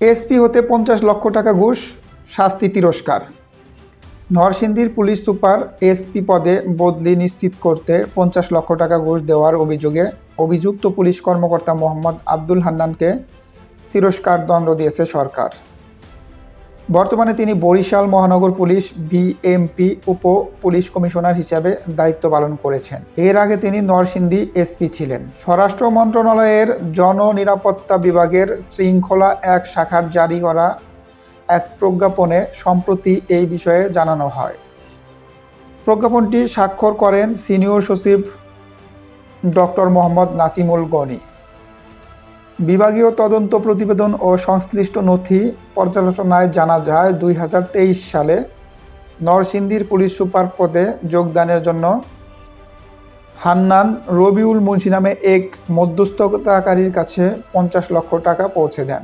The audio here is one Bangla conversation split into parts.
এসপি হতে পঞ্চাশ লক্ষ টাকা ঘুষ, শাস্তি তিরস্কার। নরসিংদীর পুলিশ সুপার এসপি পদে বদলি নিশ্চিত করতে পঞ্চাশ লক্ষ টাকা ঘুষ দেওয়ার অভিযোগে অভিযুক্ত পুলিশ কর্মকর্তা মোহাম্মদ আব্দুল হান্নানকে তিরস্কার দণ্ড দিয়েছে সরকার। বর্তমানে তিনি বরিশাল মহানগর পুলিশ বিএমপি উপ পুলিশ কমিশনার হিসেবে দায়িত্ব পালন করেছেন। এর আগে তিনি নরসিংদী এসপি ছিলেন। স্বরাষ্ট্র মন্ত্রণালয়ের জননিরাপত্তা বিভাগের শৃঙ্খলা এক শাখার জারি করা এক প্রজ্ঞাপনে সম্প্রতি এই বিষয়ে জানানো হয়। প্রজ্ঞাপনটি স্বাক্ষর করেন সিনিয়র সচিব ডক্টর মোহাম্মদ নাসিমুল গনি। বিভাগীয় তদন্ত প্রতিবেদন ও সংশ্লিষ্ট নথি পর্যালোচনায় জানা যায়, দুই হাজার তেইশ সালে নরসিংদীর পুলিশ সুপার পদে যোগদানের জন্য হান্নান রবিউল মুন্সি নামে এক মধ্যস্থতাকারীর কাছে পঞ্চাশ লক্ষ টাকা পৌঁছে দেন।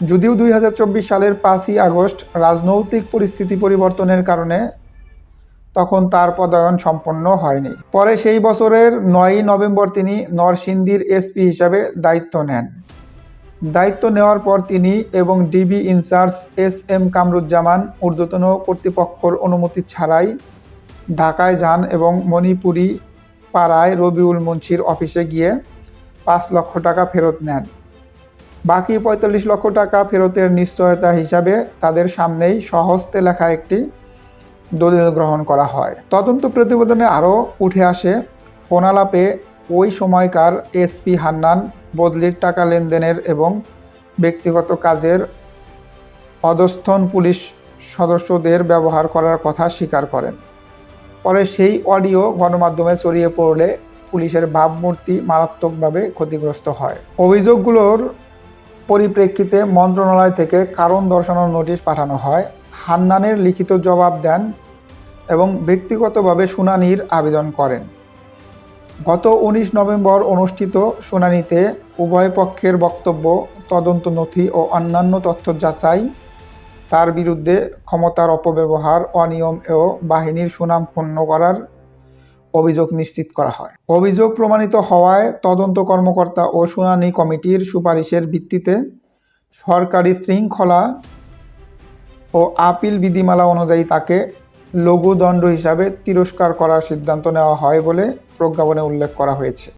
যদিও দুই হাজার চব্বিশ সালের পাঁচই আগস্ট রাজনৈতিক পরিস্থিতি পরিবর্তনের কারণে তখন তার পদায়ন সম্পন্ন হয়নি। পরে সেই বছরের নয়ই নভেম্বর তিনি নরসিংদীর এসপি হিসাবে দায়িত্ব নেন। দায়িত্ব নেওয়ার পর তিনি এবং DB in-charge S M Kamruzzaman ঊর্ধ্বতন কর্তৃপক্ষর অনুমতি ছাড়াই ঢাকায় যান এবং মণিপুরি পাড়ায় রবিউল মুন্সির অফিসে গিয়ে পাঁচ লক্ষ টাকা ফেরত নেন। বাকি পঁয়তাল্লিশ লক্ষ টাকা ফেরতের নিশ্চয়তা হিসাবে তাদের সামনেই সহস্তে লেখা একটি দলিল গ্রহণ করা হয়। তদন্ত প্রতিবেদনে আরও উঠে আসে, ফোনালাপে ওই সময়কার এসপি হান্নান বদলির টাকা লেনদেনের এবং ব্যক্তিগত কাজের অধস্থন পুলিশ সদস্যদের ব্যবহার করার কথা স্বীকার করেন। পরে সেই অডিও গণমাধ্যমে ছড়িয়ে পড়লে পুলিশের ভাবমূর্তি মারাত্মকভাবে ক্ষতিগ্রস্ত হয়। অভিযোগগুলোর পরিপ্রেক্ষিতে মন্ত্রণালয় থেকে কারণ দর্শানোর নোটিশ পাঠানো হয়। হান্নানের লিখিত জবাব দেন এবং ব্যক্তিগতভাবে শুনানির আবেদন করেন। গত উনিশ নভেম্বর অনুষ্ঠিত শুনানিতে উভয় পক্ষের বক্তব্য, তদন্ত নথি ও অন্যান্য তথ্য যাচাই, তার বিরুদ্ধে ক্ষমতার অপব্যবহার, অনিয়ম ও বাহিনীর সুনাম ক্ষুণ্ণ করার অভিযোগ নিশ্চিত করা হয়। অভিযোগ প্রমাণিত হওয়ায় তদন্ত কর্মকর্তা ও শুনানি কমিটির সুপারিশের ভিত্তিতে সরকারি শৃঙ্খলা ও আপিল বিধিমালা অনুযায়ী তাকে লঘুদণ্ড হিসাবে তিরস্কার করার সিদ্ধান্ত নেওয়া হয় বলে প্রজ্ঞাপনে উল্লেখ করা হয়েছে।